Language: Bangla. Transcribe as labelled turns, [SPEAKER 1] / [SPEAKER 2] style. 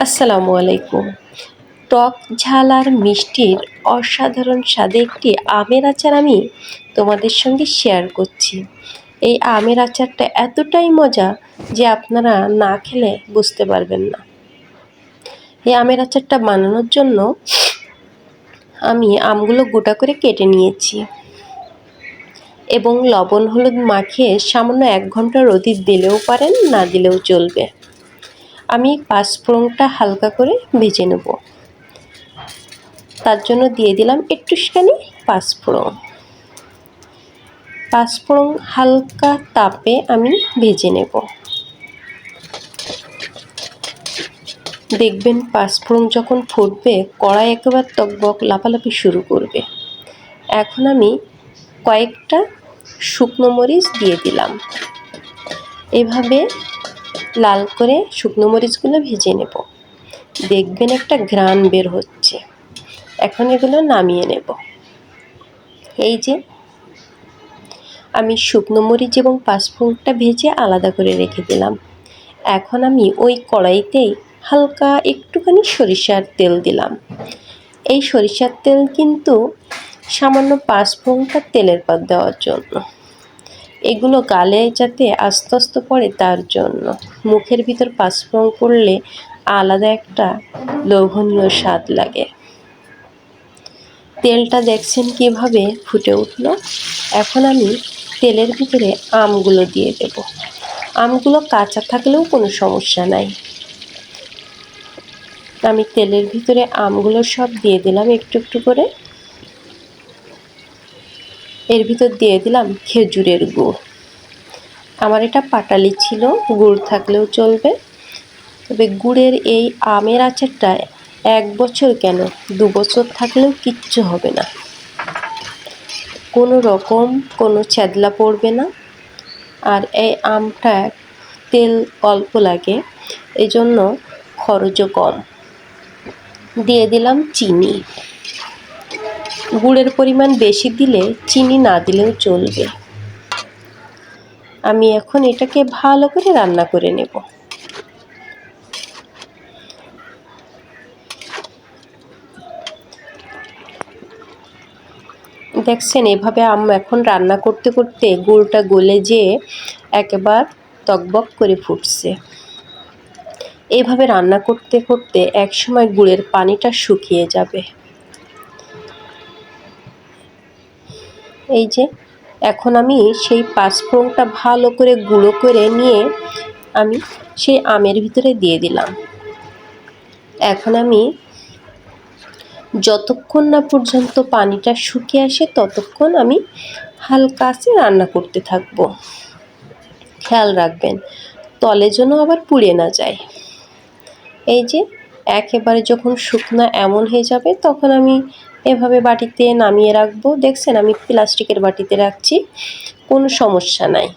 [SPEAKER 1] আসসালামু আলাইকুম। টক ঝাল আর মিষ্টির অসাধারণ স্বাদে একটি আমের আচার আমি তোমাদের সঙ্গে শেয়ার করছি। এই আমের আচারটা এতটাই মজা যে আপনারা না খেলে বুঝতে পারবেন না। এই আমের আচারটা বানানোর জন্য আমি আমগুলো গোটা করে কেটে নিয়েছি এবং লবণ হলুদ মাখিয়ে সামান্য এক ঘণ্টা রোদি দিলেও পারেন, না দিলেও চলবে। আমি পাঁচফোড়নটা হালকা করে ভেজে নেব। তার জন্য দিয়ে দিলাম একটুখানি পাঁচফোড়ন পাঁচফোড়ন হালকা তাপে আমি ভেজে নেব। দেখবেন পাঁচফোড়ন যখন ফুটবে, কড়াই একেবারে তকবক লাফালাফি শুরু করবে। এখন আমি কয়েকটা শুকনো মরিচ দিয়ে দিলাম। এভাবে লাল করে শুকনো মরিচগুলো ভেজে নেব। দেখবেন একটা ঘ্রাণ বের হচ্ছে। এখন এগুলো নামিয়ে নেব। এই যে, আমি শুকনো মরিচ এবং পাঁচফোড়নটা ভেজে আলাদা করে রেখে দিলাম। এখন আমি ওই কড়াইতেই হালকা একটুখানি সরিষার তেল দিলাম। এই সরিষার তেল কিন্তু সামান্য পাঁচফোড়নটা তেলের পর দেওয়ার জন্য। এগুলো গালে যাতে আস্তে আস্তে পড়ে তার জন্য। মুখের ভিতর পাঁচফোড়ন পড়লে আলাদা একটা লোভনীয় স্বাদ লাগে। তেলটা দেখছেন কীভাবে ফুটে উঠল? এখন আমি তেলের ভিতরে আমগুলো দিয়ে দেব। আমগুলো কাঁচা থাকলেও কোনো সমস্যা নাই। আমি তেলের ভিতরে আমগুলো সব দিয়ে দিলাম একটু একটু করে। এর ভিতর দিয়ে দিলাম খেজুরের গুড়। আমার এটা পাটালি ছিল, গুড় থাকলেও চলবে। তবে গুড়ের এই আমের আচারটা এক বছর কেন, দু বছর থাকলেও কিচ্ছু হবে না। কোনো রকম কোনো ছ্যাদলা পড়বে না। আর এই আমটা তেল অল্প লাগে এই জন্য খরচও কম। দিয়ে দিলাম চিনি। গুড়ের পরিমাণ বেশি দিলে চিনি না দিলেও চলবে। আমি এখন এটাকে ভালো করে রান্না করে নেব। দেখছেন, এভাবে আম এখন রান্না করতে করতে গুড়টা গলে যেয়ে একবার তকবক করে ফুটছে। এভাবে রান্না করতে করতে একসময় গুড়ের পানিটা শুকিয়ে যাবে। এই যে, এখন আমি সেই পাঁচফোড়নটা ভালো করে গুঁড়ো করে নিয়ে আমি সেই আমের ভিতরে দিয়ে দিলাম। এখন আমি যতক্ষণ না পর্যন্ত পানিটা শুকিয়ে আসে ততক্ষণ আমি হালকা আছে রান্না করতে থাকব। খেয়াল রাখবেন, তলে যেন আবার পুড়ে না যায়। এই যে, একেবারে যখন শুকনা এমন হয়ে যাবে তখন আমি এভাবে বাটিতে নামিয়ে রাখব। দেখছেন আমি প্লাস্টিকের বাটিতে রাখছি কোনো সমস্যা নাই।